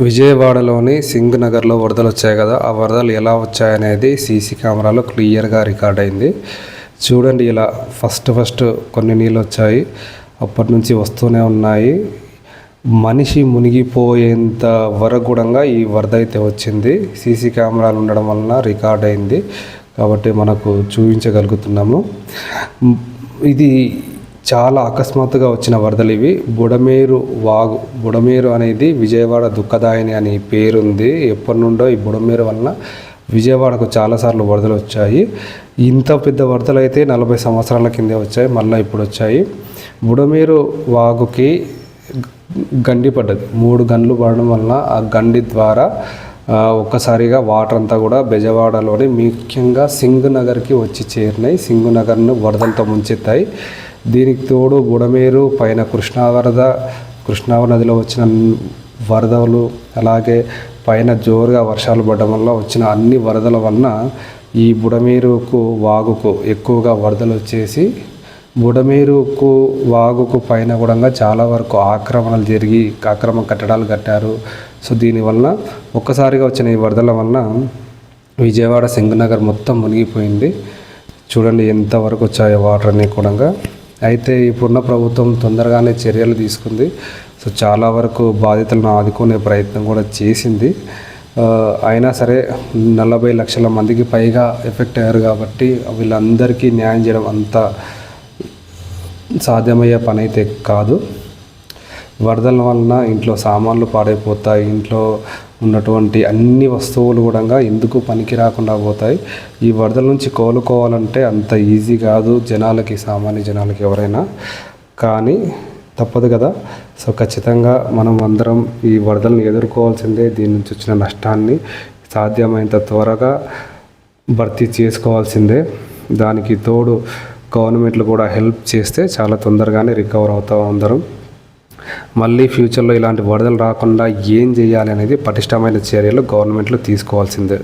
విజయవాడలోని సింగ్ నగర్లో వరదలు వచ్చాయి కదా ఆ వరదలు ఎలా వచ్చాయనేది సీసీ కెమెరాలో క్లియర్గా రికార్డ్ అయింది. చూడండి ఇలా ఫస్ట్ ఫస్ట్ కొన్ని నీళ్ళు వచ్చాయి. అప్పటి నుంచి వస్తూనే ఉన్నాయి. మనిషి మునిగిపోయేంత వరగుడంగా ఈ వరద అయితే వచ్చింది. సీసీ కెమెరాలు ఉండడం వలన రికార్డ్ అయింది. కాబట్టి మనకు చూపించగలుగుతున్నాము. ఇది చాలా అకస్మాత్తుగా వచ్చిన వరదలు ఇవి. బుడమేరు వాగు బుడమేరు అనేది విజయవాడ దుఃఖదాయని అని పేరుంది. ఎప్పటి నుండో ఈ బుడమేరు వలన విజయవాడకు చాలాసార్లు వరదలు వచ్చాయి. ఇంత పెద్ద వరదలు అయితే నలభై సంవత్సరాల కిందే వచ్చాయి మళ్ళీ ఇప్పుడు వచ్చాయి. బుడమేరు వాగుకి గండి పడ్డది. మూడు గన్లు పడడం వలన ఆ గండి ద్వారా ఒక్కసారిగా వాటర్ అంతా కూడా బెజవాడలోని ముఖ్యంగా సింగ్ నగర్కి వచ్చి చేరినాయి. సింగ్ నగర్ను వరదలతో ముంచెత్తాయి. దీనికి తోడు బుడమేరు పైన కృష్ణా వరద కృష్ణా నదిలో వచ్చిన వరదలు అలాగే పైన జోరుగా వర్షాలు పడడం వల్ల వచ్చిన అన్ని వరదల వలన ఈ బుడమేరుకు వాగుకు ఎక్కువగా వరదలు వచ్చేసి బుడమేరుకు వాగుకు పైన కూడా చాలా వరకు ఆక్రమణలు జరిగి అక్రమ కట్టడాలు కట్టారు. సో దీనివల్ల ఒక్కసారిగా వచ్చిన ఈ వరదల వలన విజయవాడ సింగనగర్ మొత్తం మునిగిపోయింది. చూడండి ఎంతవరకు వచ్చాయో వాటర్ అన్నీ కూడా. అయితే ఇప్పుడున్న ప్రభుత్వం తొందరగానే చర్యలు తీసుకుంది. సో చాలా వరకు బాధితులను ఆదుకునే ప్రయత్నం కూడా చేసింది. అయినా సరే నలభై లక్షల మందికి పైగా ఎఫెక్ట్ అయ్యారు కాబట్టి వీళ్ళందరికీ న్యాయం చేయడం అంత సాధ్యమయ్యే పని అయితే కాదు. వరదల వలన ఇంట్లో సామాన్లు పాడైపోతాయి ఇంట్లో ఉన్నటువంటి అన్ని వస్తువులు కూడా ఎందుకు పనికి రాకుండా పోతాయి? ఈ వరదల నుంచి కోలుకోవాలంటే అంత ఈజీ కాదు జనాలకి సామాన్య జనాలకి ఎవరైనా. కానీ తప్పదు కదా. సో ఖచ్చితంగా మనం అందరం ఈ వరదలను ఎదుర్కోవాల్సిందే దీని నుంచి వచ్చిన నష్టాన్ని సాధ్యమైనంత త్వరగా భర్తీ చేసుకోవాల్సిందే. దానికి తోడు గవర్నమెంట్లు కూడా హెల్ప్ చేస్తే చాలా తొందరగానే రికవర్ అవుతాం అందరం. మళ్ళీ ఫ్యూచర్లో ఇలాంటి వరదలు రాకుండా ఏం చేయాలి అనేది పటిష్టమైన చర్యలు గవర్నమెంట్లు తీసుకోవాల్సిందే.